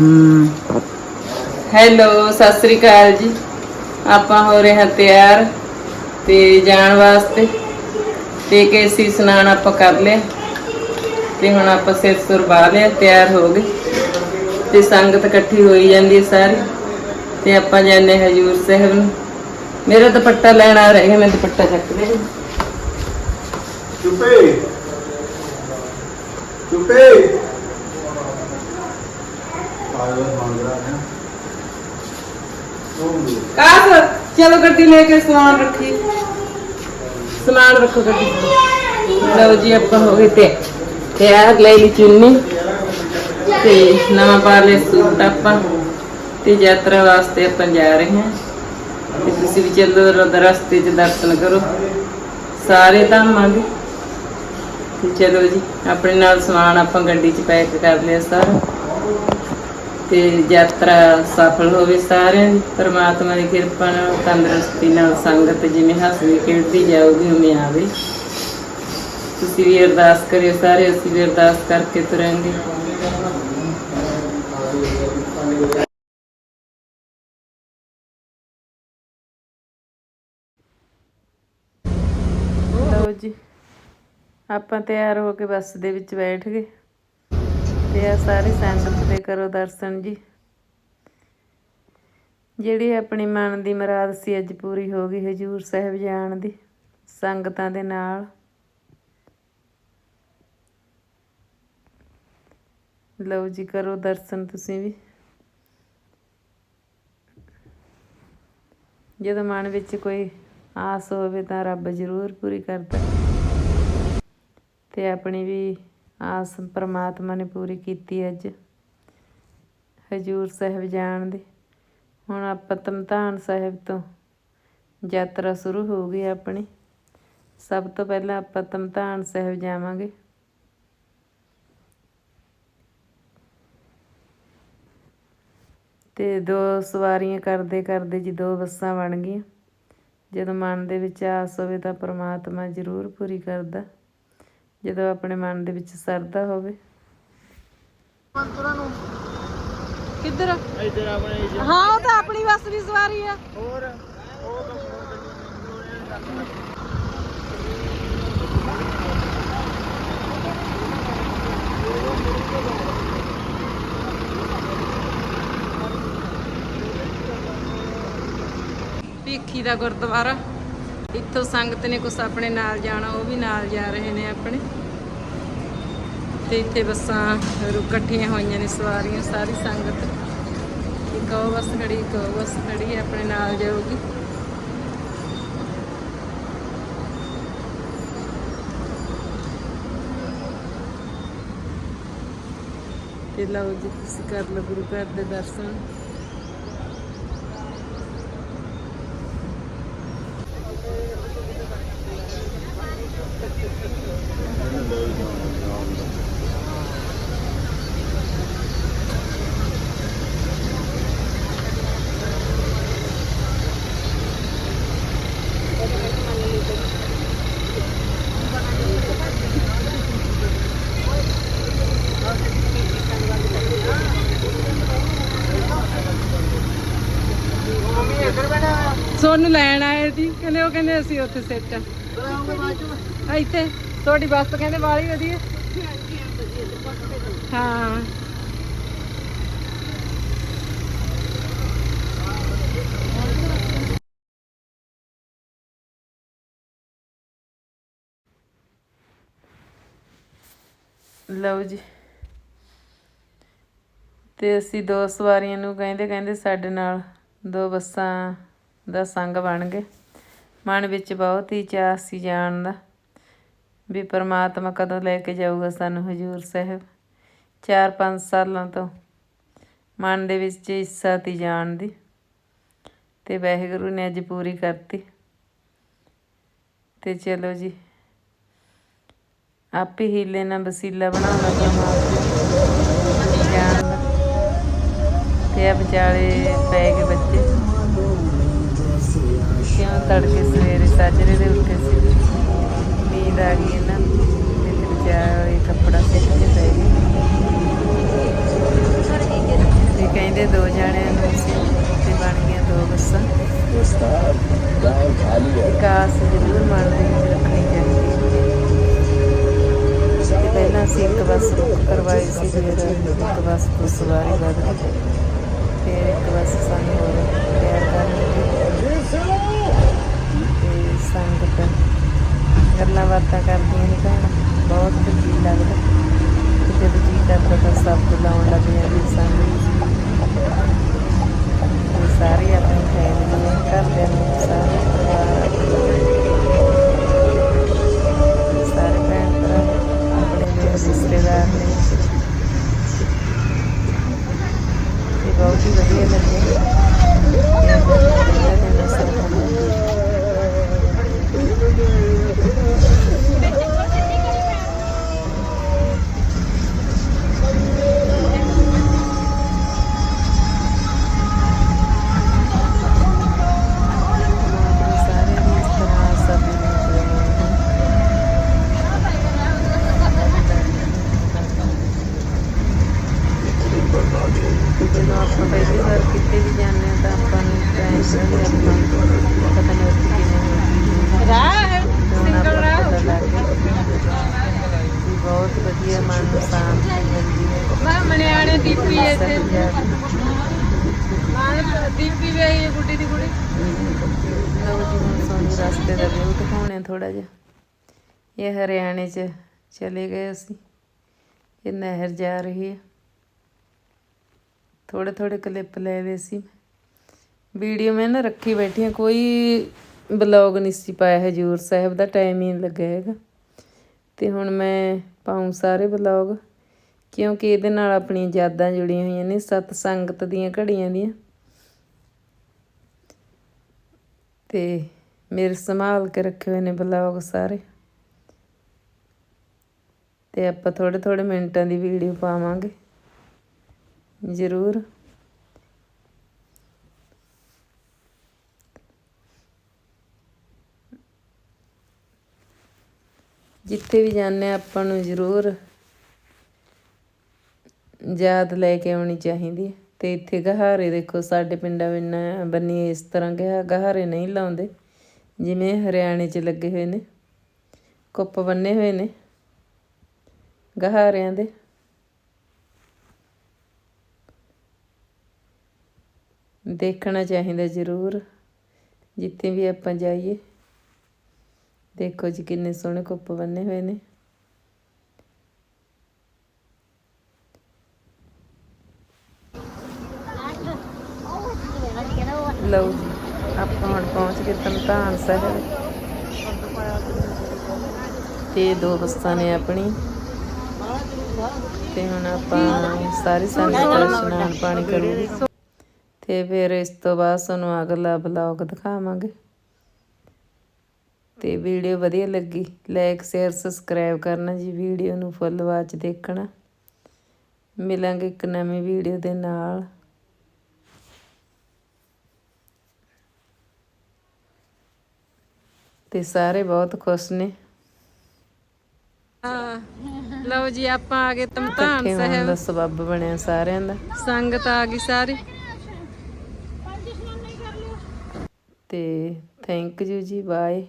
ਹੂੰ ਹੈਲੋ, ਸਤਿ ਸ੍ਰੀ ਅਕਾਲ ਜੀ। ਆਪਾਂ ਹੋ ਰਹੇ ਹਾਂ ਤਿਆਰ ਤੇ ਜਾਣ ਵਾਸਤੇ। ਤੇ ਕੇਸੀ ਇਸ਼ਨਾਨ ਆਪਾਂ ਕਰ ਲਿਆ। ਤੇ ਹੁਣ ਆਪਾਂ ਸਿਰ ਸੁਰ ਬਾਹ ਲਿਆ, ਤਿਆਰ ਹੋ ਗਏ। ਤੇ ਸੰਗਤ ਇਕੱਠੀ ਹੋਈ ਜਾਂਦੀ ਹੈ ਸਾਰੀ। ਤੇ ਆਪਾਂ ਜਾਂਦੇ ਹਜੂਰ ਸਾਹਿਬ ਨੂੰ। ਮੇਰਾ ਦੁਪੱਟਾ ਲੈਣ ਆ ਰਹੇ ਮੈਂ ਦੁਪੱਟਾ ਚੱਕ ਲਿਆ। ਚੁੱਪੇ। ਚੁੱਪੇ। ਆਇਆ ਮੰਗ ਰਹਾ ਹੈ। ਕਾਸ, ਚਲੋ ਗੱਡੀ ਲੈ ਕੇ ਸਮਾਨ ਰੱਖੀ। ਸਮਾਨ ਰੱਖੋ ਗੱਡੀ। 'ਚ। ਲਓ ਜੀ, ਆਪਾਂ ਹੋ ਗਏ ਤੇ ਤਿਆਰ ਲੈ ਲਈ ਚੁੰਨੀ। ਤੇ ਨਵਾਂ ਪਾ ਲਿਆ ਸੂਟ ਆਪਾਂ। ਤੇ ਯਾਤਰਾ ਵਾਸਤੇ ਆਪਾਂ ਜਾ ਰਹੇ ਹਾਂ। ਤੇ ਤੁਸੀਂ ਵੀ ਚੱਲੋ ਰ- ਰਸਤੇ 'ਚ ਦਰਸ਼ਨ ਕਰੋ। ਸਾਰੇ ਧਾਮਾਂ ਦੇ। ਤੇ ਚਲੋ ਜੀ, ਆਪਣੇ ਨਾਲ ਸਮਾਨ ਆਪਾਂ ਗੱਡੀ 'ਚ ਪੈਕ ਕਰ ਲਿਆ ਸਾਰਾ। ਤੇ ਯਾਤਰਾ ਸਫਲ ਹੋਵੇ ਸਾਰਿਆਂ ਦੀ, ਪਰਮਾਤਮਾ ਦੀ ਕਿਰਪਾ ਨਾਲ, ਤੰਦਰੁਸਤੀ ਨਾਲ, ਸੰਗਤ ਜਿਵੇਂ ਹੱਸਦੀ ਖੇਡਦੀ ਜਾਊਗੀ, ਉਵੇਂ ਆਵੇ। ਤੁਸੀਂ ਵੀ ਅਰਦਾਸ ਕਰਿਓ ਸਾਰੇ, ਅਸੀਂ ਵੀ ਅਰਦਾਸ ਕਰਕੇ ਤੁਰਾਂਗੇ। ਲਓ ਜੀ, ਆਪਾਂ ਤਿਆਰ ਹੋ ਕੇ ਬੱਸ ਦੇ ਵਿੱਚ ਬੈਠ ਗਏ। ਤੇ ਆ ਸਾਰੇ ਸੰਗਤ ਦੇ ਕਰੋ ਦਰਸ਼ਨ ਜੀ। ਜਿਹੜੀ ਆਪਣੀ ਮਨ ਦੀ ਮੁਰਾਦ ਸੀ ਅੱਜ ਪੂਰੀ ਹੋ ਗਈ ਹਜੂਰ ਸਾਹਿਬ ਜਾਣ ਦੀ, ਸੰਗਤਾਂ ਦੇ ਨਾਲ। ਲਓ ਜੀ, ਕਰੋ ਦਰਸ਼ਨ ਤੁਸੀਂ ਵੀ। ਜਦੋਂ ਮਨ ਵਿੱਚ ਕੋਈ ਆਸ ਹੋਵੇ ਤਾਂ ਰੱਬ ਜ਼ਰੂਰ ਪੂਰੀ ਕਰਦਾ। ਤੇ ਆਪਣੀ ਵੀ ਆਸ ਪ੍ਰਮਾਤਮਾ ਨੇ ਪੂਰੀ ਕੀਤੀ ਅੱਜ। ਹਜੂਰ ਸਾਹਿਬ ਜਾਣ ਦੀ। ਹੁਣ ਆਪਾਂ ਤਮਤਾਨ ਸਾਹਿਬ ਤੋਂ ਯਾਤਰਾ ਸ਼ੁਰੂ ਹੋ ਗਈ ਆਪਣੀ। ਸਭ ਤੋਂ ਪਹਿਲਾਂ ਆਪਾਂ ਤਮਤਾਨ ਸਾਹਿਬ ਜਾਵਾਂਗੇ। ਤੇ ਦੋ ਸਵਾਰੀਆਂ ਕਰਦੇ ਕਰਦੇ ਜੀ ਦੋ ਬੱਸਾਂ ਬਣ ਗਈਆਂ। ਜਦੋਂ ਮਨ ਦੇ ਵਿੱਚ ਆਸ ਹੋਵੇ ਤਾਂ ਪ੍ਰਮਾਤਮਾ ਜ਼ਰੂਰ ਪੂਰੀ ਕਰਦਾ। ਜਦੋਂ ਆਪਣੇ ਮਨ ਦੇ ਵਿੱਚ ਸਰਦਾ ਹੋਵੇ। ਕਿੱਧਰ ਇੱਧਰ ਆਪਣੇ ਹਾਂ ਉਹ ਤਾਂ ਆਪਣੀ ਬੱਸ ਦੀ ਸਵਾਰੀ ਆ। ਹੋਰ? ਉਹ ਭੀਖੀ ਦਾ ਗੁਰਦੁਆਰਾ। ਇੱਥੋਂ ਸੰਗਤ ਨੇ ਕੁਛ ਆਪਣੇ ਨਾਲ ਜਾਣਾ, ਉਹ ਵੀ ਨਾਲ ਜਾ ਰਹੇ ਨੇ ਆਪਣੇ। ਤੇ ਇੱਥੇ ਬੱਸਾਂ ਇਕੱਠੀਆਂ ਹੋਈਆਂ ਨੇ ਸਵਾਰੀਆਂ, ਸਾਰੀ ਸੰਗਤ। ਇੱਕ ਉਹ ਬੱਸ ਖੜੀ, ਇੱਕ ਉਹ ਬੱਸ ਖੜੀ ਆਪਣੇ ਨਾਲ ਜਾਊਗੀ। ਤੇ ਲਓ ਜੀ, ਤੁਸੀਂ ਕਰ ਲਓ ਗੁਰੂ ਘਰ ਦੇ ਦਰਸ਼ਨ ਸੋਨੂੰ ਲੈਣ ਆਏ ਸੀ ਕਹਿੰਦੇ ਉਹ ਕਹਿੰਦੇ ਅਸੀਂ ਉੱਥੇ ਸੈੱਟ ਆ। ਇੱਥੇ, ਤੁਹਾਡੀ ਬੱਸ ਕਹਿੰਦੇ ਵਾਲੀ ਵਧੀਆ। ਹਾਂ। ਲਓ ਜੀ। ਤੇ ਅਸੀਂ ਦੋ ਸਵਾਰੀਆਂ ਨੂੰ ਕਹਿੰਦੇ ਕਹਿੰਦੇ ਸਾਡੇ ਨਾਲ ਦੋ ਬੱਸਾਂ ਦਾ ਸੰਗ ਬਣ ਗਏ। ਮਨ ਵਿੱਚ ਬਹੁਤ ਹੀ ਚਾਅ ਸੀ ਜਾਣ ਦਾ ਵੀ ਪਰਮਾਤਮਾ ਕਦੋਂ ਲੈ ਕੇ ਜਾਊਗਾ ਸਾਨੂੰ ਹਜੂਰ ਸਾਹਿਬ। 4-5 ਸਾਲਾਂ ਤੋਂ ਮਨ ਦੇ ਵਿੱਚ ਇੱਛਾ ਤੀ ਜਾਣ ਦੀ ਤੇ ਵਾਹਿਗੁਰੂ ਨੇ ਅੱਜ ਪੂਰੀ ਕਰਤੀ। ਤੇ ਚਲੋ ਜੀ, ਆਪੇ ਹੀਲੇ ਨਾਲ ਵਸੀਲਾ ਬਣਾਉਣਾ ਪਰਮਾਤਮਾ ਤੇ ਆ ਵਿਚਾਲੇ ਪੈ ਗਏ ਬੱਚੇ। ਅਸੀਂ ਤੜਕੇ ਸਵੇਰੇ ਸਾਜਰੇ ਦੇ ਉੱਠੇ ਸੀ। ਨੀਂਦ ਆ ਗਈ ਨਾ। ਤੇ ਫਿਰ ਜਾ ਇਹ ਕੱਪੜਾ ਸਿੱਟ ਕੇ ਪੈ ਗਈ ਤੇ ਕਹਿੰਦੇ ਦੋ ਜਾਣਿਆਂ ਨੂੰ ਤੇ ਬਣ ਗਿਆ ਦੋ ਬੱਸਾਂ। ਕਾਸ ਜ਼ਰੂਰ ਮਨ ਦੇ ਵਿੱਚ ਰੱਖਣੀ ਚਾਹੀਦੀ ਪਹਿਲਾਂ ਅਸੀਂ ਇੱਕ ਬੱਸ ਬੁੱਕ ਕਰਵਾਈ ਸੀ ਫਿਰ ਇੱਕ ਬੱਸ ਤੋਂ ਸਵਾਰੀ ਵੱਧ ਗਈ। natin. ਮਣਿਆਣੇ ਇੱਥੇ। ਸਹੀ ਜਾ ਵੀ ਆਈ ਹੈ ਗੁੱਡੀ ਦੀ ਕੁੜੀ। ਲਓ ਜੀ ਹੁਣ ਤੁਹਾਨੂੰ ਰਸਤੇ ਦਾ ਵਿਊ ਦਿਖਾਉਣੇ ਥੋੜਾ ਜਿਹਾ। ਇਹ ਹਰਿਆਣੇ 'ਚ ਚਲੇ ਗਏ ਅਸੀਂ। ਇਹ ਨਹਿਰ ਜਾ ਰਹੀ ਹੈ। ਥੋੜੇ ਥੋੜੇ ਕਲਿੱਪ ਲੈ ਲਏ ਸੀ। ਵੀਡੀਓ ਮੈਂ ਨਾ ਰੱਖੀ ਬੈਠੀ ਹਾਂ। ਕੋਈ ਬਲੌਗ ਨਹੀਂ ਸੀ ਪਾਇਆ ਹਜੂਰ ਸਾਹਿਬ ਦਾ। ਟਾਈਮ ਹੀ ਨਹੀਂ ਲੱਗਾ ਹੈਗਾ। ਤੇ ਹੁਣ ਮੈਂ ਪਾਉਂ ਸਾਰੇ ਬਲੌਗ ਕਿਉਂਕਿ ਇਹਦੇ ਨਾਲ ਆਪਣੀਆਂ ਯਾਦਾਂ ਜੁੜੀਆਂ ਹੋਈਆਂ ਨੇ, ਸਤ ਸੰਗਤ ਦੀਆਂ ਘੜੀਆਂ ਦੀਆਂ। ਤੇ ਮੇਰੇ ਸੰਭਾਲ ਕੇ ਰੱਖੇ ਹੋਏ ਨੇ ਬਲੌਗ ਸਾਰੇ। ਤੇ ਆਪਾਂ ਥੋੜੇ ਥੋੜੇ ਮਿੰਟਾਂ ਦੀ ਵੀਡੀਓ ਪਾਵਾਂਗੇ। ਜ਼ਰੂਰ। ਜਿੱਥੇ ਵੀ ਜਾਂਦੇ ਹਾਂ ਆਪਾਂ ਨੂੰ ਜ਼ਰੂਰ ਯਾਦ ਲੈ ਕੇ ਆਉਣੀ ਚਾਹੀਦੀ ਹੈ। ਤੇ ਇੱਥੇ ਗਹਾਰੇ ਦੇਖੋ, ਸਾਡੇ ਪਿੰਡਾਂ ਵਿੱਚ ਬੰਨੀ ਇਸ ਤਰ੍ਹਾਂ ਗਿਆ ਗਹਾਰੇ ਨਹੀਂ ਲਾਉਂਦੇ, ਜਿਵੇਂ ਹਰਿਆਣੇ 'ਚ ਲੱਗੇ ਹੋਏ ਨੇ। ਕੁੱਪ ਬੰਨੇ ਹੋਏ ਨੇ, ਗਹਾਰਿਆਂ ਦੇ। ਦੇਖਣਾ ਚਾਹੀਦਾ ਜ਼ਰੂਰ, ਜਿੱਥੇ ਵੀ ਆਪਾਂ ਜਾਈਏ। ਦੇਖੋ ਜੀ, ਕਿੰਨੇ ਸੋਹਣੇ ਕੁੱਪ ਬੰਨੇ ਹੋਏ ਨੇ। ਲਓ ਜੀ, ਆਪਾਂ ਹੁਣ ਪਹੁੰਚ ਗਏ ਤਨਤਾਨ ਸਾਹਿਬ। ਤੇ ਦੋ ਬੱਸਾਂ ਨੇ ਆਪਣੀ। ਤੇ ਹੁਣ ਆਪਾਂ ਸਾਰੀ ਸੰਗਤ ਦਾ ਇਸ਼ਨਾਨ ਪਾਣੀ ਕਰੂਗੇ। ਤੇ ਫਿਰ ਇਸ ਤੋਂ ਬਾਅਦ ਤੁਹਾਨੂੰ ਅਗਲਾ ਬਲੌਗ ਦਿਖਾਵਾਂਗੇ। ਤੇ ਵੀਡੀਓ ਵਧੀਆ ਲੱਗੀ ਲਾਈਕ ਸ਼ੇਅਰ ਸਬਸਕ੍ਰਾਈਬ ਕਰਨਾ ਜੀ, ਵੀਡੀਓ ਨੂੰ ਫੁੱਲ ਵਾਚ ਦੇਖਣਾ। ਮਿਲਾਂਗੇ ਇੱਕ ਨਵੀਂ ਵੀਡੀਓ ਦੇ ਨਾਲ। ਤੇ ਸਾਰੇ ਬਹੁਤ ਖੁਸ਼ ਨੇ। ਹਾਂ ਲਓ ਜੀ ਆਪਾਂ ਆ ਗਏ ਤਮਤਾਨ ਸਾਹਿਬ ਦਾ ਸਬੱਬ ਬਣਿਆ ਸਾਰਿਆਂ ਦਾ। ਸੰਗਤ ਆ ਗਈ ਸਾਰੀ। ਤੇ ਥੈਂਕ ਯੂ ਜੀ ਬਾਏ